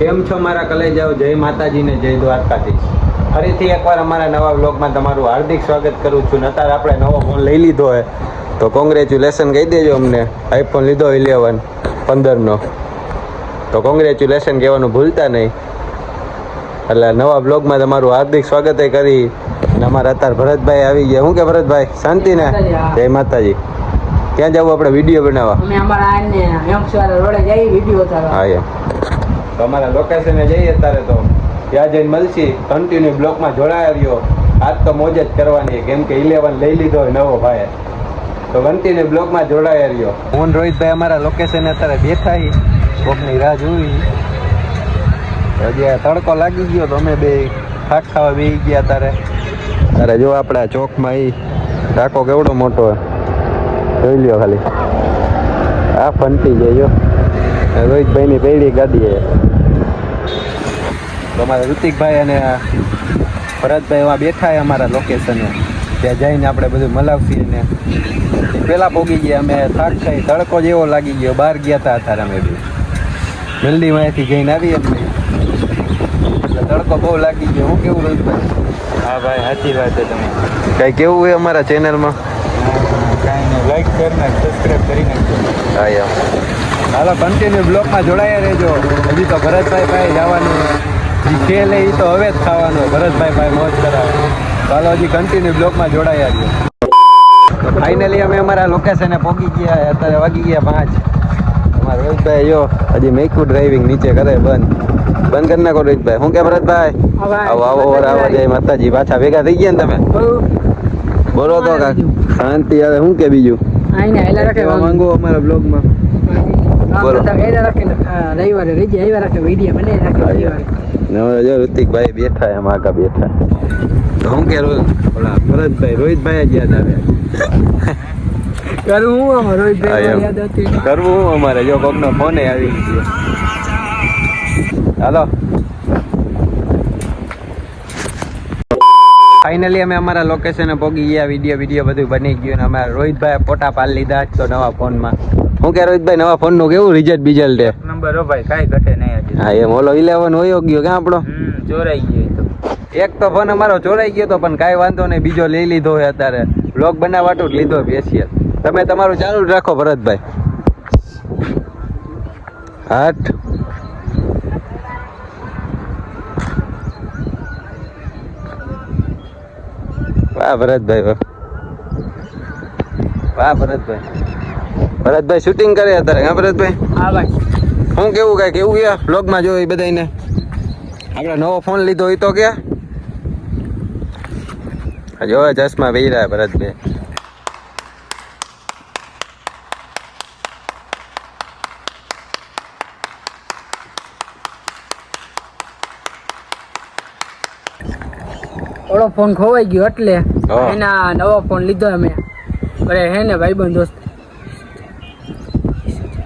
કેમ છો મારા કલેજાઓ? જય માતાજીને જય દ્વારકાધીશ. ફરીથી એકવાર અમારા નવા બ્લોગમાં તમારું હાર્દિક સ્વાગત કરું છું. નતાર આપણે નવો ફોન લઈ લીધો હોય તો કોંગ્રેચ્યુલેશન કહી દેજો અમને. આઈફોન લીધો ઇલેવન પંદરનો. તો કોંગ્રેચ્યુલેશન કહેવાનું ભૂલતા નહીં. એટલે નવા બ્લોગમાં તમારું હાર્દિક સ્વાગત કરી અને અમારા અત્યારે ભરતભાઈ આવી ગયા. શું કે ભરતભાઈ? શાંતિ ને? જય માતાજી. ક્યાં જવું આપણે? વીડિયો બનાવવા? અમે અમારા આને યંગસ્ટર રોડે જઈ વીડિયો ઉતારવા. હા એમ. તો અમારા લોકેશને જઈએ અત્યારે તો. ત્યાં જઈને મળશી. કન્ટિન્યુ બ્લોકમાં જોડાયા રહ્યો. આજ તો મોજ જ કરવાની. કેમ કે ઇલેવન લઈ લીધો હોય નવો ભાઈ તો કન્ટિન્યુ બ્લોકમાં જોડાયા રહ્યો. હું રોહિતભાઈ અમારા લોકેશને અત્યારે બેઠા કોકની રાહ જોઈ. હજી તડકો લાગી ગયો તો અમે બે થાક ખાવા બે ગયા તારે. તારે જો આપણા ચોકમાં એ ટાકો કેવડો મોટો જોઈ લ્યો ખાલી. આ ફંટી જાય જો. રોહિતભાઈની પહેલી ગાડી અમારા ઋતિકભાઈ અને ભરતભાઈ એમાં બેઠા અમારા લોકેશને ત્યાં જઈને આપણે બધું મલાવશી ને પહેલાં પોગી ગયા. અમે થાક થઈ તડકો જેવો લાગી ગયો. બહાર ગયા હતા અત્યારે અમે બી. મેલડીમાંથી જઈને આવી એમ એટલે તડકો બહુ લાગી ગયો. હું કેવું રોહિતભાઈ? હા ભાઈ સાચી વાત છે તમે કાંઈ કેવું હોય અમારા ચેનલમાં કાંઈ નહીં. લાઈક કરી નાખ સબસ્ક્રાઈબ કરી નાખજો. હા એમ હાલો કન્ટિન્યુ બ્લોકમાં જોડાયા રહેજો. હજી તો ભરતભાઈ ભાઈ જવાનું. જે ખેલ એ તો હવે જ ખાવાનું. ભરતભાઈ ભાઈ મોજ કરાવે. હાલો હજી કન્ટિન્યુ બ્લોકમાં જોડાયા રહ્યો. ફાઇનલી અમે અમારા લોકેશને પહોંચી ગયા. અત્યારે વાગી ગયા પાંચ. અમારા રોહિતભાઈ જો હજી મેકું ડ્રાઇવિંગ નીચે કરે બંધ. બંધ કરી નાખો રોહિતભાઈ. શું કે ભરતભાઈ? આવો આવો આવો જય માતાજી. પાછા ભેગા થઈ ગયા ને તમે? બોલો તો શાંતિ હવે શું કે બીજું? માંગો અમારા બ્લોગમાં બોલો. હેલા રાખે આ રવિવારે રજા આવ્યા રાખે વીડિયો બને રાખે રવિવારે. જો ઋતિકભાઈ બેઠા એમ આગા બેઠા. હું કે ઓલા ભરતભાઈ રોહિતભાઈ જ યાદ આવે. કરું હું આમાં? રોહિતભાઈ યાદ હતી. કરવું હું અમારે? જો કોકનો ફોન આવી ગયો. હાલો. ફાઇનલી અમે અમારા લોકેશને પહોંચી ગયા વીડિયો વીડિયો બધું બની ગયું અને અમારા રોહિતભાઈ ફોટા પાડી લીધા તો નવા ફોનમાં હું કે રોહિતભાઈ નવા ફોનનું કેવું રિઝલ્ટ બિઝલ્ટ નંબર હો ભાઈ કાંઈ ઘટે નહીં હા એમ ઓલો ઇલેવન હોય ગયો કે આપણો? ચોરાઈ ગયો એક તો ફોન અમારો ચોરાઈ ગયો તો પણ કાંઈ વાંધો નહીં બીજો લઈ લીધો હોય અત્યારે. બ્લોગ બનાવવાટું જ લીધો સ્પેશિયલ તમે તમારું ચાલુ જ રાખો ભરતભાઈ. આઠ વાહ ભરતભાઈ વાહ ભરતભાઈ. ભરતભાઈ શૂટિંગ કરે અત્યારે હા ભરતભાઈ? હા ભાઈ. હું કેવું કાંઈ કેવું ગયા? બ્લોગમાં જોયું બધાને આપણે નવો ફોન લીધો હોય તો ક્યાં? જો ચશ્મા પહેર્યા ભરતભાઈ. ઓળો ફોન ખોવાઈ ગયો એટલે એના નવો ફોન લીધો અમે. અરે હે ને ભાઈબંધ દોસ્ત.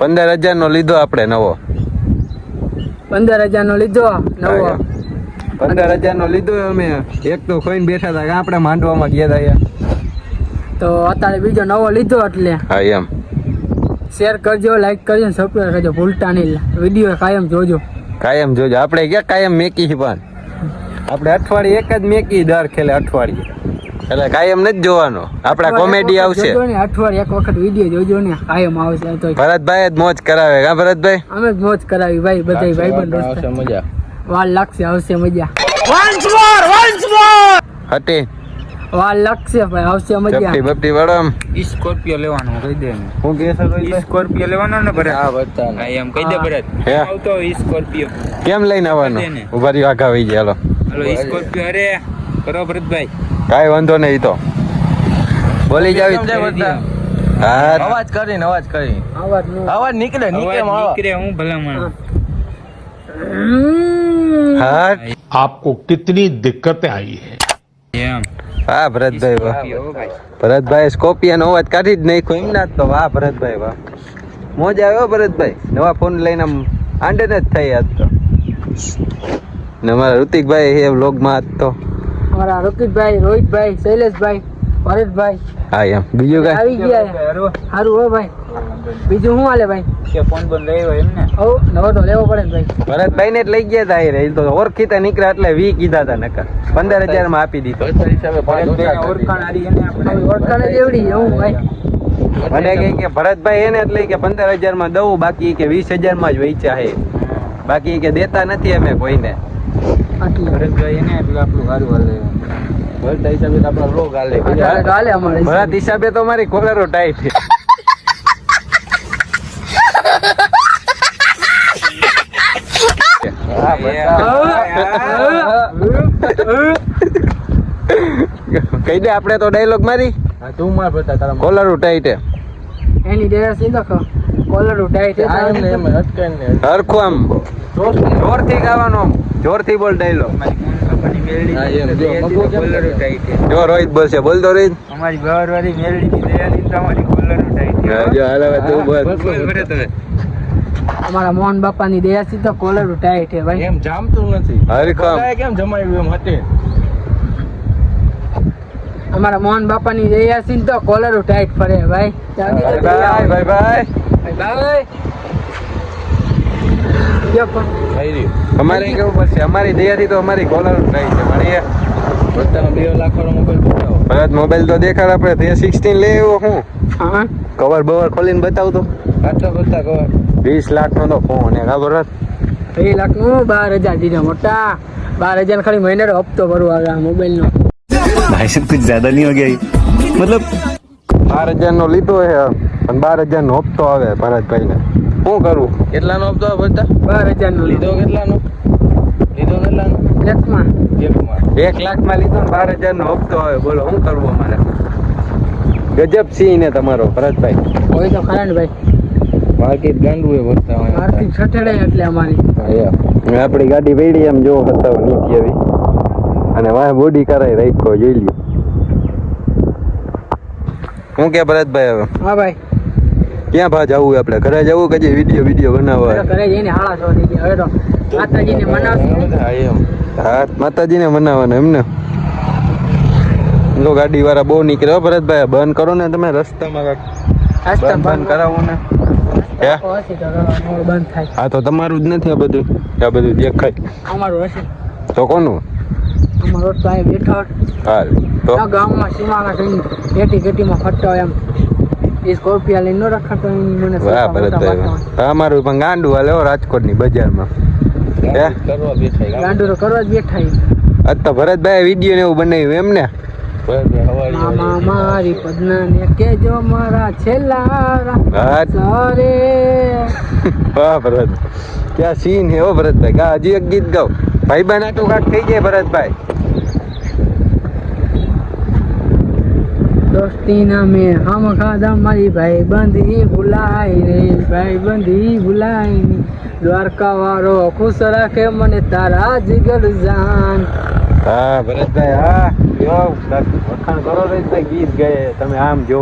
પંદર હજાર નો લીધો આપણે નવો. પંદર હજાર નો લીધો નવો. પંદર હજાર નો લીધો અમે. એક તો ખોઈને બેઠા હતા કે આપણે માંડવામાં ગયા હતા તો અત્યારે બીજો નવો લીધો એટલે. હા એમ. શેર કરજો લાઈક કરજો ને સબસ્ક્રાઈબ કરજો ભૂલતા નહીં. વીડિયો કાયમ જોજો. કાયમ જોજો. આપણે ક્યાં કાયમ મેકી છે પણ? આપણે અઠવાડિયે એક જ મેકી દર ખેલે અઠવાડિયે. એટલે કાયમ નથી જોવાનો. આપણા કોમેડી આવશે. અઠવાડિયે એક વખત વીડિયો જોજો ને કાયમ આવશે તો. ભરતભાઈ જ મોજ કરાવે હા ભરતભાઈ? અમે જ મોજ કરાવી ભાઈ બધા ભાઈબંધ આવશે મજા. વાલ લાગશે આવશે મજા. હટી. વાર લાગશે ભાઈ આવશે મજા. બપટી બપટી વડમ. ઈ સ્કોર્પિયો લેવાનો કહી દે હું કે સર ઈ સ્કોર્પિયો લેવાનો ને ભરત? હા બતા હા એમ કહી દે ભરત. આવતો ઈ સ્કોર્પિયો. કેમ લઈને આવવાનો. ઊભા રહ્યો આગા વહી ગયા હાલો ઈ સ્કોર્પિયો અરે કરો ભરતભાઈ. કાંઈ વાંધો નહીં તો. બોલી જાવી અવાજ કરી ને અવાજ કરી. અવાજ નીકળે નીકળે નીકળે હું ભલામણ હા. આપકો કિતની દિક્કતે આવી હે? વાહ ભરતભાઈ વાહ. ભરતભાઈ સ્કોપિયન અવાજ કાઢી જ નાખ્યો એમ ના તો. વાહ ભરતભાઈ વાહ. મોજ આવ્યો ભરતભાઈ. નવા ફોન લઈને આંડે જ થઈ આજ તો. ને અમારા ઋતિકભાઈ એ વ્લોગમાં આજ તો. અમારા રોકિતભાઈ રોહિતભાઈ શૈલેષભાઈ ભરતભાઈ હા એમ. બીજું કઈ? આવી ગયા. સારું હો ભાઈ. બીજું શું હાલે ભાઈ? કે ફોન બંધ રહ્યો એમ ને? હવ નવો તો લેવો પડે ભાઈ. ભરતભાઈ ને જ લઈ ગયા તા એ તો ઓળખીતા નીકળ્યા એટલે વી કીધા તા નકર. પંદર હજારમાં આપી દીધો. ઓળખાણ એવડી એવું ભાઈ. મને કહે કે ભરતભાઈ એને એટલે કે પંદર હજારમાં દઉં બાકી કે વીસ હજારમાં જ વેચ્યા હે બાકી કે દેતા નથી અમે કોઈને. ભરતભાઈ એને એટલે આપણું સારું હાલે. અત્યારે તો હાલે. અમારે ભરત હિસાબે તો મારી કોલરો ટાઈટ છે. કહી દે આપણે તો ડાયલોગ મારી. તું માર બતા તારા કોલરો ટાઈટ એની ડેરા સીધો કોલર ઉઠાય છે આ એમને એમ અટકાઈને ને હરખું આમ. જોરથી ગાવાનો આમ. જોરથી બોલ ડાયલો. જો? રોહિત બોલશે બોલ તો રોહિત. અમારી બહારવાળી મેલડીની દયાની તો અમારી કોલર ટાઈટ જો હાલ હવે તું બોલ. બોલ, બોલ, બોલ. અમારા મોહન બાપાની દયા સીધો કોલર ઉઠાય છે ભાઈ. એમ જામતું નથી. હરખું આમ. કેમ જમાયું એમ હતે? અમારા મોહન બાપાની દયા તો કોલર ઉઠાય ફરે ભાઈ. બાય બાય બાય બાય ભાઈ ભાઈ. અમારે કેવું પડશે? અમારી દયાથી તો અમારી કોલર થાય છે મારી બે લાખનો મોબાઈલ ભરત મોબાઈલ તો દેખાડ આપણે. તે સિક્સટીન લે એવો હું. કવર બવર ખોલીને બતાવ તો આટલો બધા કવર. વીસ લાખનો તો ફોન એના ભરત? બે લાખનું? બાર હજાર દીધો મોટા. બાર હજાર ખાલી મહિનાનો હપ્તો ભરવા મોબાઈલનો ભાઈ સાહેબ કુછ જ્યાદા નહીં હો ગયા મતલબ બાર હજાર નો લીધો છે પણ બાર હજાર નો હપ્તો આવે ભરતભાઈ ને શું કરવું કેટલા નો હપ્તો બધા બાર હજાર નો લીધો કેટલાનો? લીધો કેટલા નો એકમાં. એક લાખમાં લીધો ને બાર હજાર નો હપ્તો આવે. બોલો શું કરવું અમારે? ગજબ સિંહ ને તમારો ભરતભાઈ. હોય તો ખરા ને ભાઈ. માર્કેટ ગાંડું એ ભરતા હોય માર્કેટ છઠેડે એટલે અમારી. આપણી ગાડી પડી એમ જો હતા નીચે આવી. અને વાહ બોડી કરાય રાખ્યો જોઈ લ્યો. શું કે ભરતભાઈ હવે? હા ભાઈ. ક્યાં ભા જવું આપણે? ઘરે જવું કે વીડિયો વીડિયો બનાવવા? ઘરે જઈને હાળા છો થઈ ગયા હવે તો માતાજીને મનાવશું હા એમ. હા માતાજીને મનાવવાના એમને જો ગાડી વાળા બહુ નીકળ્યો ભરતભાઈ. બંધ કરો ને તમે રસ્તામાં આસ્તા બંધ કરાવો ને. હે? તો હા તમારું જ નથી આ બધું. આ બધું દેખાય. અમારું હશે. તો કોનું? અમારો તો બેઠો હાલ તો? ગામમાં સીમાના કઈ એટી પેટીમાં ફરતો હોય એમ. સ્કોર્પિયા લઈને રખાતો એની મને વાહ અમારું પણ ગાંડુ હાલે રાજકોટની બજારમાં. ગાંડું તો કરવા જ બેઠા. આજ તો ભરતભાઈ વીડિયો ને એવું બનાવ્યું એમ ને મામા મારી પદના ને કેજો મારા છેલ્લા સરે વાહ ભરત ક્યાં સીન હે ભરતભાઈ? ગા હજી એક ગીત ગાઓ. ભાઈ બહેન આટલું કાક થઈ જાય ભરતભાઈ. દોસ્તી ના મેં હમ ખાધા મારી ભાઈ બંધી ભૂલાય રે ભાઈ બંધી ભૂલાયની દ્વારકા વાળો ખુશ રાખે મને તારા જીગર જાન. હા, ભરતભાઈ, હા, જો વખાણ કરો રે ગીત ગયે તમે આમ જો